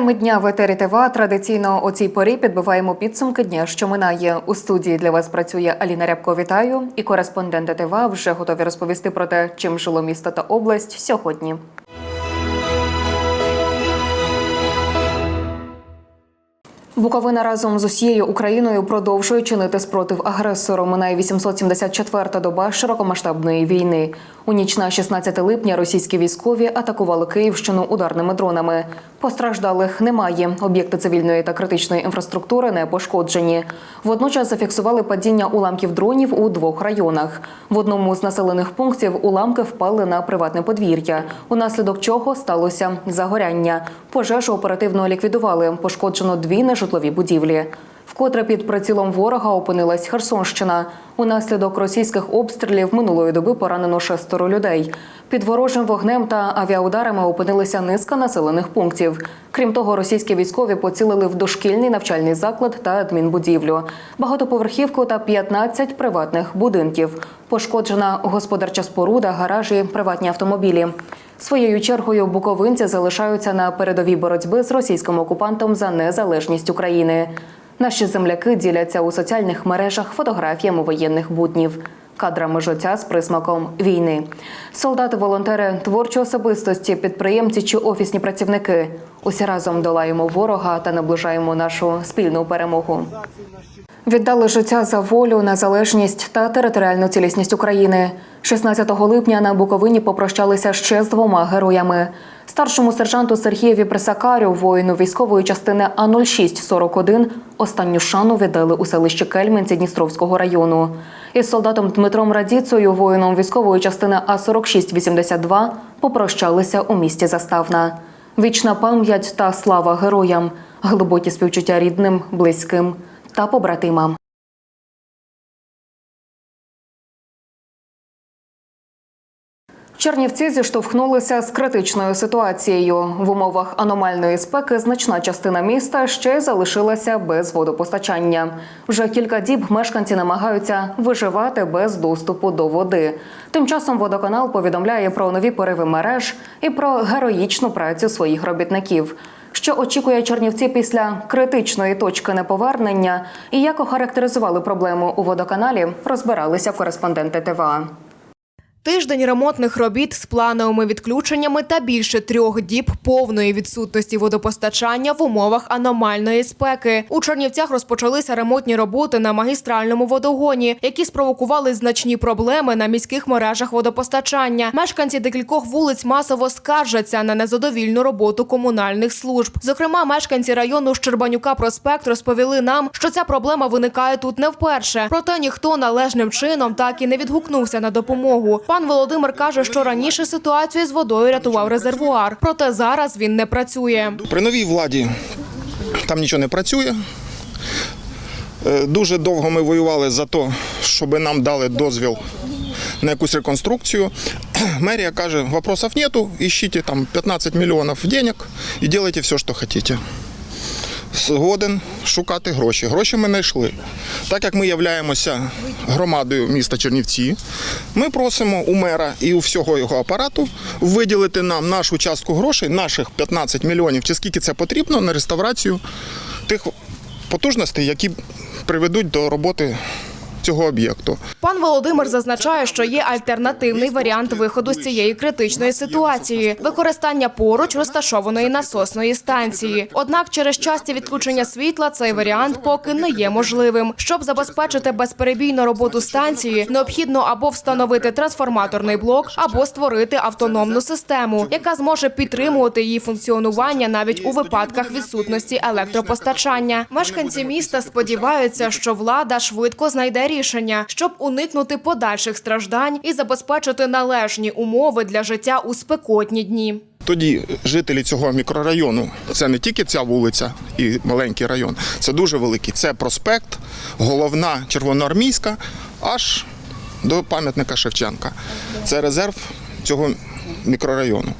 Теми дня в етері ТВА традиційно о цій порі підбиваємо підсумки дня, що минає. У студії для вас працює Аліна Рябко. Вітаю. І кореспонденти ТВА вже готові розповісти про те, чим жило місто та область сьогодні. Буковина разом з усією Україною продовжує чинити спротив агресору. Минає 874-та доба широкомасштабної війни. У ніч на 16 липня російські військові атакували Київщину ударними дронами. Постраждалих немає. Об'єкти цивільної та критичної інфраструктури не пошкоджені. Водночас зафіксували падіння уламків дронів у двох районах. В одному з населених пунктів уламки впали на приватне подвір'я, унаслідок чого сталося загоряння. Пожежу оперативно ліквідували. Пошкоджено дві нежитлові будівлі. Вкотре під прицілом ворога опинилась Херсонщина. Унаслідок російських обстрілів минулої доби поранено шестеро людей. Під ворожим вогнем та авіаударами опинилися низка населених пунктів. Крім того, російські військові поцілили в дошкільний навчальний заклад та адмінбудівлю, багатоповерхівку та 15 приватних будинків. Пошкоджена господарча споруда, гаражі, приватні автомобілі. Своєю чергою буковинці залишаються на передовій боротьби з російським окупантом за незалежність України. Наші земляки діляться у соціальних мережах фотографіями воєнних буднів, кадрами життя з присмаком війни. Солдати, волонтери, творчі особистості, підприємці чи офісні працівники. Усі разом долаємо ворога та наближаємо нашу спільну перемогу. Віддали життя за волю, незалежність та територіальну цілісність України. 16 липня на Буковині попрощалися ще з двома героями. Старшому сержанту Сергієві Присакарю, воїну військової частини А 0641 останню шану віддали у селищі Кельменці Дністровського району. Із солдатом Дмитром Радіцею, воїном військової частини А 4682 попрощалися у місті Заставна. Вічна пам'ять та слава героям, глибокі співчуття рідним, близьким та побратимам. Чернівці зіштовхнулися з критичною ситуацією. В умовах аномальної спеки значна частина міста ще залишилася без водопостачання. Вже кілька діб мешканці намагаються виживати без доступу до води. Тим часом водоканал повідомляє про нові пориви мереж і про героїчну працю своїх робітників. Що очікує Чернівці після критичної точки неповернення і як охарактеризували проблему у водоканалі, розбиралися кореспонденти ТВА. Тиждень ремонтних робіт з плановими відключеннями та більше трьох діб повної відсутності водопостачання в умовах аномальної спеки. У Чернівцях розпочалися ремонтні роботи на магістральному водогоні, які спровокували значні проблеми на міських мережах водопостачання. Мешканці декількох вулиць масово скаржаться на незадовільну роботу комунальних служб. Зокрема, мешканці району Щербанюка проспект розповіли нам, що ця проблема виникає тут не вперше. Проте ніхто належним чином так і не відгукнувся на допомогу. Пан Володимир каже, що раніше ситуацію з водою рятував резервуар, проте зараз він не працює. При новій владі там нічого не працює. Е, Дуже довго ми воювали за те, щоб нам дали дозвіл на якусь реконструкцію. Мерія каже, вопросов нету, ищите там 15 мільйонів денег і делайте все, що хочете. Згоден шукати гроші. Гроші ми знайшли. Так як ми являємося громадою міста Чернівці, ми просимо у мера і у всього його апарату виділити нам нашу частку грошей, наших 15 мільйонів, чи скільки це потрібно на реставрацію тих потужностей, які приведуть до роботи цього об'єкту. Пан Володимир зазначає, що є альтернативний варіант виходу з цієї критичної ситуації використання поруч розташованої насосної станції. Однак, через часті відключення світла цей варіант поки не є можливим. Щоб забезпечити безперебійну роботу станції, необхідно або встановити трансформаторний блок, або створити автономну систему, яка зможе підтримувати її функціонування навіть у випадках відсутності електропостачання. Мешканці міста сподіваються, що влада швидко знайде рішення, щоб уникнути подальших страждань і забезпечити належні умови для життя у спекотні дні. Тоді жителі цього мікрорайону, це не тільки ця вулиця і маленький район, це дуже великий. Це проспект, головна червоноармійська, аж до пам'ятника Шевченка. Це резерв цього мікрорайону.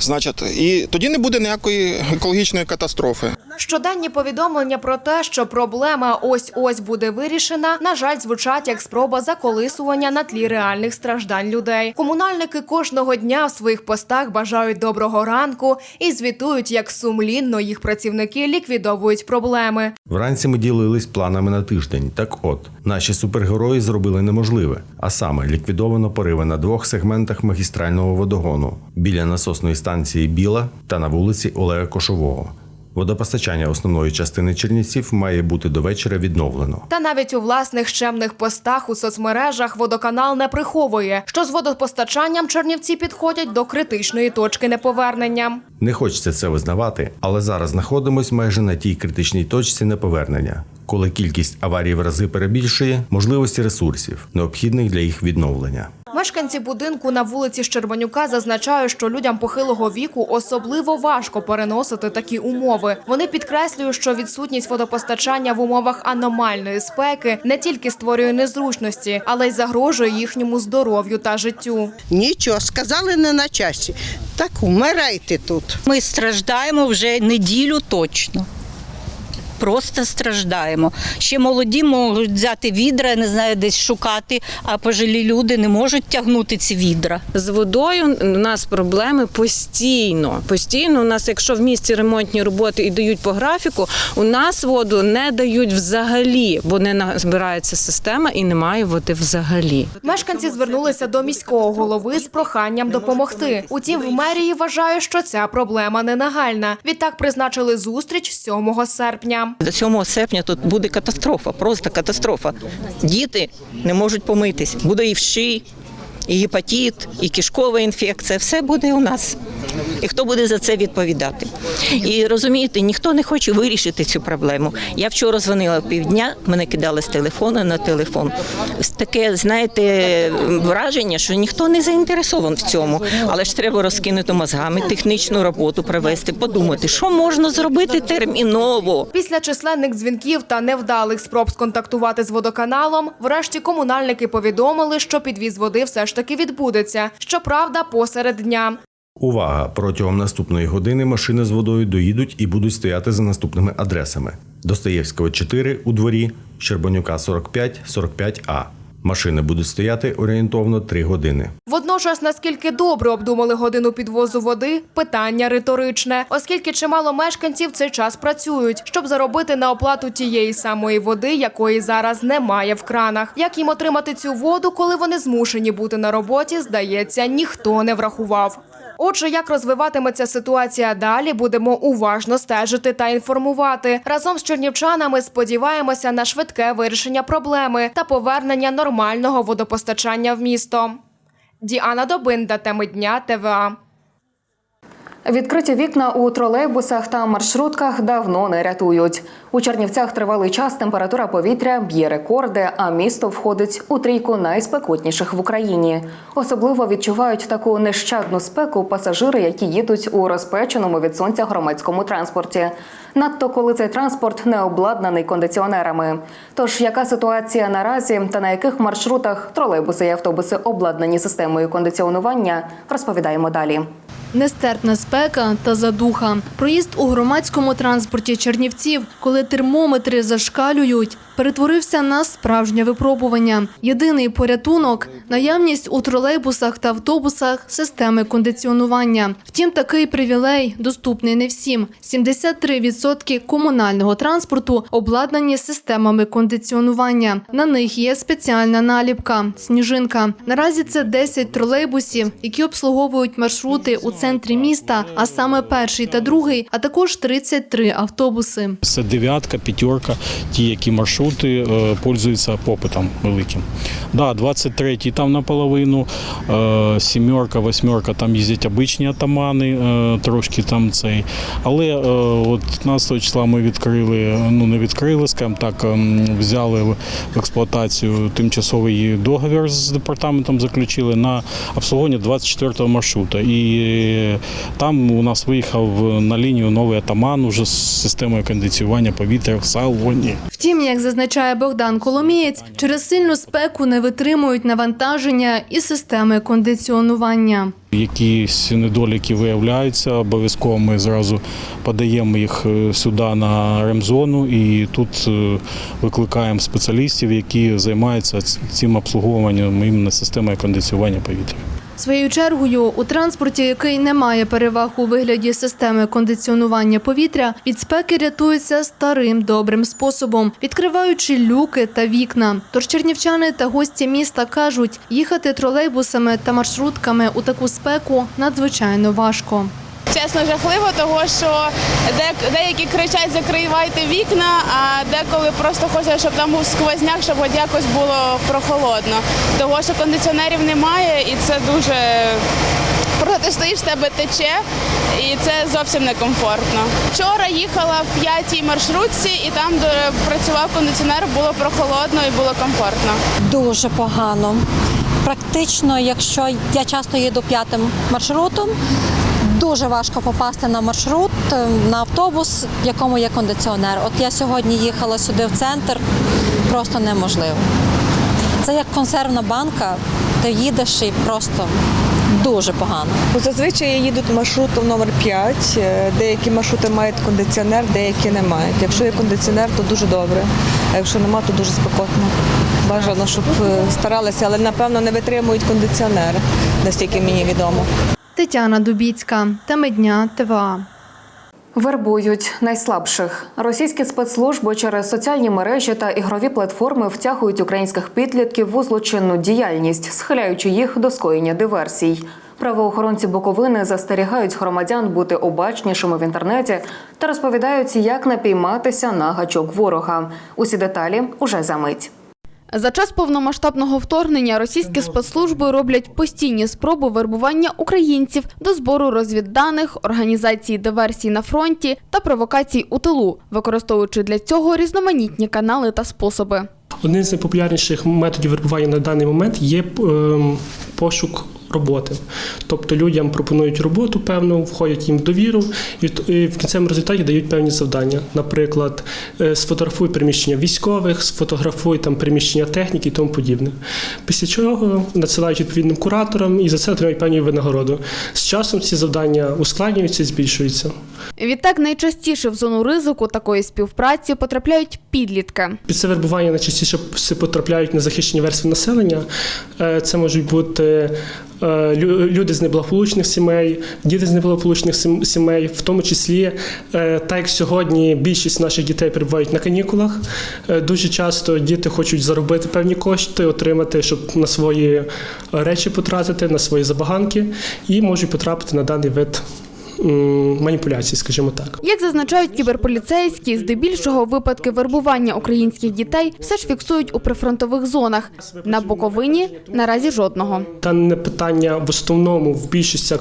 Значить, і тоді не буде ніякої екологічної катастрофи. Щоденні повідомлення про те, що проблема ось-ось буде вирішена, на жаль, звучать як спроба заколисування на тлі реальних страждань людей. Комунальники кожного дня в своїх постах бажають доброго ранку і звітують, як сумлінно їх працівники ліквідовують проблеми. Вранці ми ділились планами на тиждень. Так от, наші супергерої зробили неможливе, а саме ліквідовано пориви на двох сегментах магістрального водогону біля насосної станції Біла та на вулиці Олега Кошового. Водопостачання основної частини Чернівців має бути до вечора відновлено. Та навіть у власних щемних постах у соцмережах водоканал не приховує, що з водопостачанням чернівці підходять до критичної точки неповернення. Не хочеться це визнавати, але зараз знаходимось майже на тій критичній точці неповернення, коли кількість аварій в рази перебільшує можливості ресурсів, необхідних для їх відновлення. Мешканці будинку на вулиці Щербанюка зазначають, що людям похилого віку особливо важко переносити такі умови. Вони підкреслюють, що відсутність водопостачання в умовах аномальної спеки не тільки створює незручності, але й загрожує їхньому здоров'ю та життю. Нічого, сказали не на часі. Так вмирайте тут. Ми страждаємо вже неділю точно. Просто страждаємо. Ще молоді можуть взяти відра, не знаю, десь шукати, а пожилі люди не можуть тягнути ці відра. З водою у нас проблеми постійно. Постійно у нас, якщо в місті ремонтні роботи і дають по графіку, у нас воду не дають взагалі, бо не збирається система і немає води взагалі. Мешканці звернулися до міського голови з проханням допомогти. Утім, в мерії вважають, що ця проблема не нагальна. Відтак призначили зустріч 7 серпня. До 7 серпня тут буде катастрофа, просто катастрофа. Діти не можуть помитись. Буде і вши, і гепатит, і кишкова інфекція. Все буде у нас. І хто буде за це відповідати? І розумієте, ніхто не хоче вирішити цю проблему. Я вчора дзвонила півдня, мене кидали з телефону на телефон. Таке, знаєте, враження, що ніхто не заінтересований в цьому. Але ж треба розкинути мозгами, технічну роботу провести, подумати, що можна зробити терміново. Після численних дзвінків та невдалих спроб сконтактувати з водоканалом, врешті комунальники повідомили, що підвіз води все ж таки відбудеться. Щоправда, посеред дня. Увага! Протягом наступної години машини з водою доїдуть і будуть стояти за наступними адресами: Достоєвського 4 у дворі, Щербанюка 45, 45А. Машини будуть стояти орієнтовно три години. Водночас, наскільки добре обдумали годину підвозу води, питання риторичне, оскільки чимало мешканців цей час працюють, щоб заробити на оплату тієї самої води, якої зараз немає в кранах. Як їм отримати цю воду, коли вони змушені бути на роботі, здається, ніхто не врахував. Отже, як розвиватиметься ситуація далі, будемо уважно стежити та інформувати. Разом з чернівчанами сподіваємося на швидке вирішення проблеми та повернення нормального водопостачання в місто. Діана Добинда, теми дня ТВА. Відкриті вікна у тролейбусах та маршрутках давно не рятують. У Чернівцях тривалий час температура повітря б'є рекорди, а місто входить у трійку найспекотніших в Україні. Особливо відчувають таку нещадну спеку пасажири, які їдуть у розпеченому від сонця громадському транспорті. Надто коли цей транспорт не обладнаний кондиціонерами. Тож яка ситуація наразі та на яких маршрутах тролейбуси і автобуси обладнані системою кондиціонування, розповідаємо далі. Нестерпна спека та задуха. Проїзд у громадському транспорті Чернівців, коли термометри зашкалюють, перетворився на справжнє випробування. Єдиний порятунок наявність у тролейбусах та автобусах системи кондиціонування. Втім, такий привілей доступний не всім. 73% комунального транспорту обладнані системами кондиціонування. На них є спеціальна наліпка сніжинка. Наразі це 10 тролейбусів, які обслуговують маршрути у центрі міста, а саме перший та другий, а також 33 автобуси. Це дев'ятка, п'ятерка, ті, які маршрути е, пользуються попитом великим. Да, 23-й там наполовину, е, сімерка, восьмерка, там їздять обичні атамани, е, трошки там цей. Але от 15 числа ми відкрили, ну не відкрили, скажімо так, ем, взяли в експлуатацію тимчасовий договір з департаментом, заключили на обслуговування 24-го маршрута. І там у нас виїхав на лінію новий атаман уже з системою кондиціювання повітря в салоні. Втім, як зазначає Богдан Коломієць, через сильну спеку не витримують навантаження і системи кондиціонування. Якісь недоліки виявляються, обов'язково ми зразу подаємо їх е, сюди на ремзону і тут е, викликаємо спеціалістів, які займаються цим обслуговуванням іменно системи кондиціювання повітря. Своєю чергою, у транспорті, який не має переваг у вигляді системи кондиціонування повітря, від спеки рятуються старим добрим способом, відкриваючи люки та вікна. Тож чернівчани та гості міста кажуть, їхати тролейбусами та маршрутками у таку спеку надзвичайно важко. Чесно, жахливо, того що деякі кричать закривайте вікна, а деколи просто хочуть, щоб там був сквозняк, щоб хоч якось було прохолодно. Того що кондиціонерів немає, і це дуже просто ти стоїш, тебе тече, і це зовсім некомфортно. Вчора їхала в п'ятій маршрутці, і там де працював кондиціонер, було прохолодно і було комфортно. Дуже погано. Практично, якщо я часто їду п'ятим маршрутом, дуже важко попасти на маршрут, е, на автобус, в якому є кондиціонер. От я сьогодні їхала сюди в центр, просто неможливо. Це як консервна банка, ти їдеш і просто дуже погано. Зазвичай я їду маршрутом номер 5. Е, Деякі маршрути мають кондиціонер, деякі не мають. Якщо є кондиціонер, то дуже добре. А якщо нема, то дуже спекотно. Бажано, щоб е, старалися, але напевно не витримують кондиціонери, настільки мені відомо. Тетяна Дубіцька, теми дня ТВА. Вербують найслабших. Російські спецслужби через соціальні мережі та ігрові платформи втягують українських підлітків у злочинну діяльність, схиляючи їх до скоєння диверсій. Правоохоронці Буковини застерігають громадян бути обачнішими в інтернеті та розповідають, як напійматися на гачок ворога. Усі деталі уже за мить. За час повномасштабного вторгнення російські спецслужби роблять постійні спроби вербування українців до збору розвідданих, організації диверсій на фронті та провокацій у тилу, використовуючи для цього різноманітні канали та способи. Один з найпопулярніших методів вербування на даний момент є ем, пошук роботи. Тобто людям пропонують роботу певну, входять їм в довіру і в- кінцевому результаті дають певні завдання. Наприклад, е, сфотографуй приміщення військових, сфотографуй там приміщення техніки і тому подібне. Після чого надсилають відповідним кураторам і за це отримують певні винагороду. З часом ці завдання ускладнюються і збільшуються. Відтак найчастіше в зону ризику такої співпраці потрапляють підлітки. Під це вербування найчастіше потрапляють незахищені верстви населення. Е, Це можуть бути люди з неблагополучних сімей, діти з неблагополучних сім- сімей, в тому числі, е, так як сьогодні більшість наших дітей перебувають на канікулах. е, Дуже часто діти хочуть заробити певні кошти, отримати, щоб на свої е, речі потратити, на свої забаганки, і можуть потрапити на даний вид маніпуляцій, скажімо так. Як зазначають кіберполіцейські, здебільшого випадки вербування українських дітей все ж фіксують у прифронтових зонах. На Буковині наразі жодного. Дане питання в основному в більшості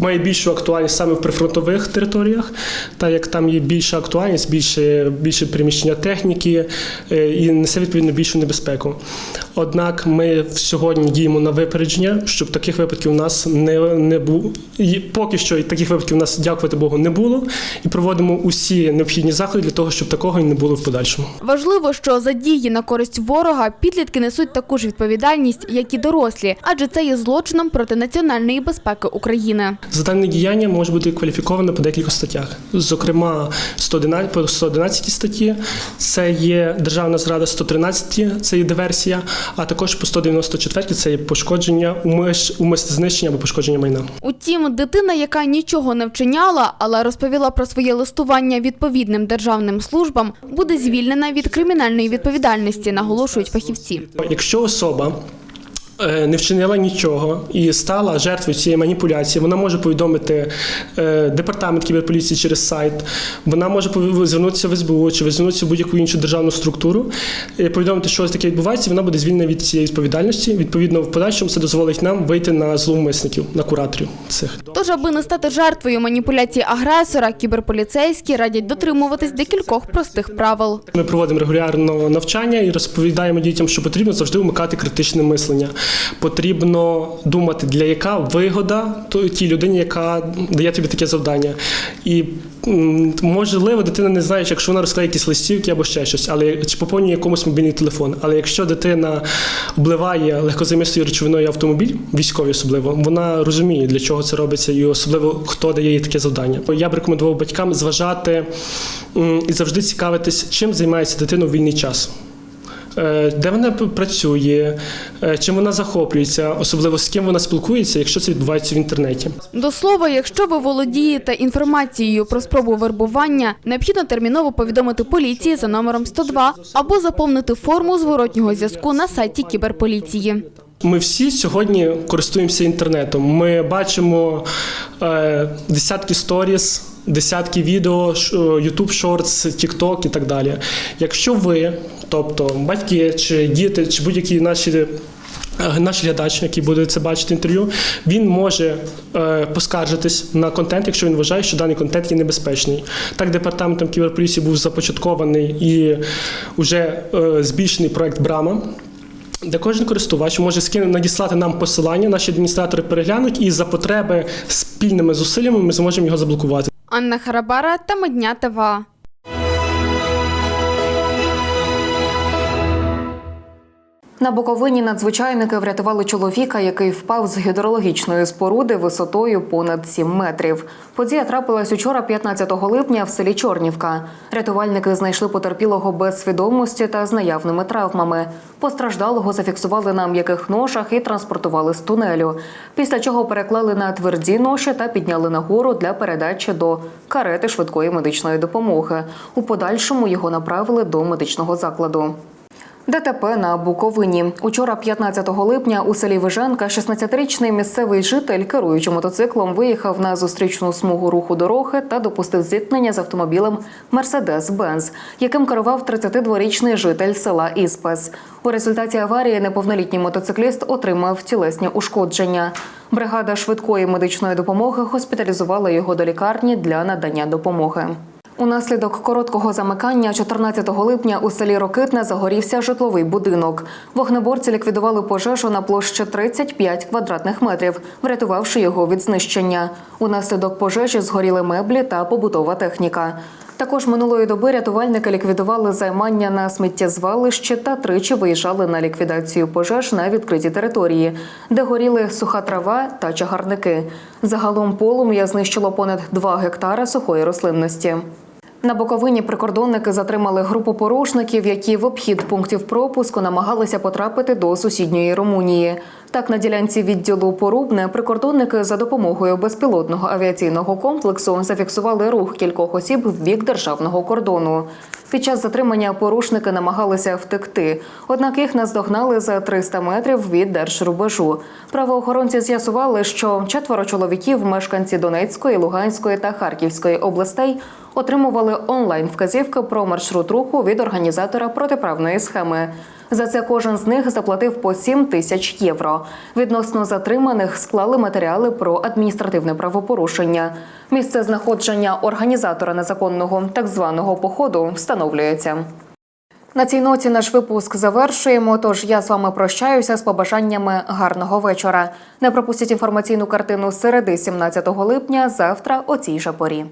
має більшу актуальність саме в прифронтових територіях, так як там є більша актуальність, більше, більше приміщення техніки е, і несе відповідно більшу небезпеку. Однак ми сьогодні діємо на випередження, щоб таких випадків у нас не, не було. І поки що таких випадків у нас, дякувати Богу, не було, і проводимо усі необхідні заходи для того, щоб такого не було в подальшому. Важливо, що за дії на користь ворога підлітки несуть таку ж відповідальність, як і дорослі, адже це є злочином проти національної безпеки України. За дане діяння може бути кваліфіковано по декількох статтях. Зокрема, 111, по 111 статті це є державна зрада 113 це є диверсія, а також по 194 це є пошкодження, умиш, умисне знищення або пошкодження майна. Утім, дитина, яка нічого не вчиняла, але розповіла про своє листування відповідним державним службам, буде звільнена від кримінальної відповідальності, наголошують фахівці. Якщо особа не вчинила нічого і стала жертвою цієї маніпуляції, вона може повідомити е, департамент кіберполіції через сайт, вона може звернутися в СБУ чи звернутися в будь-яку іншу державну структуру, е, повідомити, що ось таке відбувається, вона буде звільнена від цієї відповідальності. Відповідно, в подальшому це дозволить нам вийти на зловмисників, на кураторів цих. Тож, аби не стати жертвою маніпуляцій агресора, кіберполіцейські радять дотримуватись декількох простих правил. Ми проводимо регулярно навчання і розповідаємо дітям, що потрібно завжди вмикати критичне мислення. Потрібно думати, для яка вигода тій людині, яка дає тобі таке завдання. І можливо, дитина не знає, якщо вона розклеє якісь листівки або ще щось, але чи поповнює якомусь мобільний телефон. Але якщо дитина обливає легкозаймистою речовиною автомобіль, військовий особливо, вона розуміє, для чого це робиться, і особливо хто дає їй таке завдання. Я б рекомендував батькам зважати і завжди цікавитись, чим займається дитина у вільний час. Е, Де вона працює, е, чим вона захоплюється, особливо з ким вона спілкується, якщо це відбувається в інтернеті. До слова, якщо ви володієте інформацією про спробу вербування, необхідно терміново повідомити поліції за номером 102 або заповнити форму зворотнього зв'язку на сайті кіберполіції. Ми всі сьогодні користуємося інтернетом. Ми бачимо е, десятки сторіс, десятки відео, е, YouTube Shorts, TikTok і так далі. Якщо ви, тобто батьки чи діти, чи будь-які наші. е, Наш глядач, який буде це бачити інтерв'ю, він може е, поскаржитись на контент, якщо він вважає, що даний контент є небезпечний. Так, департаментом кіберполіції був започаткований і вже е, збільшений проект Брама де кожен користувач може скину надіслати нам посилання, наші адміністратори переглянуть, і за потреби спільними зусиллями ми зможемо його заблокувати. Анна Харабара та Медня ТВА. На Буковині надзвичайники врятували чоловіка, який впав з гідрологічної споруди висотою понад 7 метрів. Подія трапилась учора, 15 липня, в селі Чорнівка. Рятувальники знайшли потерпілого без свідомості та з наявними травмами. Постраждалого зафіксували на м'яких ношах і транспортували з тунелю. Після чого переклали на тверді ноші та підняли нагору для передачі до карети швидкої медичної допомоги. У подальшому його направили до медичного закладу. ДТП на Буковині. Учора, 15 липня, у селі Виженка 16-річний місцевий житель, керуючи мотоциклом, виїхав на зустрічну смугу руху дороги та допустив зіткнення з автомобілем Мерседес-Бенз, яким керував 32-річний житель села Іспес. У результаті аварії неповнолітній мотоцикліст отримав тілесні ушкодження. Бригада швидкої медичної допомоги госпіталізувала його до лікарні для надання допомоги. Унаслідок короткого замикання 14 липня у селі Рокитне загорівся житловий будинок. Вогнеборці ліквідували пожежу на площі 35 квадратних метрів, врятувавши його від знищення. Унаслідок пожежі згоріли меблі та побутова техніка. Також минулої доби рятувальники ліквідували займання на сміттєзвалищі та тричі виїжджали на ліквідацію пожеж на відкритій території, де горіли суха трава та чагарники. Загалом полум'я знищило понад 2 гектари сухої рослинності. На Буковині прикордонники затримали групу порушників, які в обхід пунктів пропуску намагалися потрапити до сусідньої Румунії. Так, на ділянці відділу Порубне прикордонники за допомогою безпілотного авіаційного комплексу зафіксували рух кількох осіб в бік державного кордону. Під час затримання порушники намагалися втекти, однак їх наздогнали за 300 метрів від держрубежу. Правоохоронці з'ясували, що четверо чоловіків, мешканці Донецької, Луганської та Харківської областей, отримували онлайн вказівки про маршрут руху від організатора протиправної схеми. За це кожен з них заплатив по 7 тисяч євро. Відносно затриманих склали матеріали про адміністративне правопорушення. Місце знаходження організатора незаконного так званого походу встановлюється. На цій ноті наш випуск завершуємо. Тож я з вами прощаюся з побажаннями гарного вечора. Не пропустіть інформаційну картину середи 17 липня завтра о цій же порі.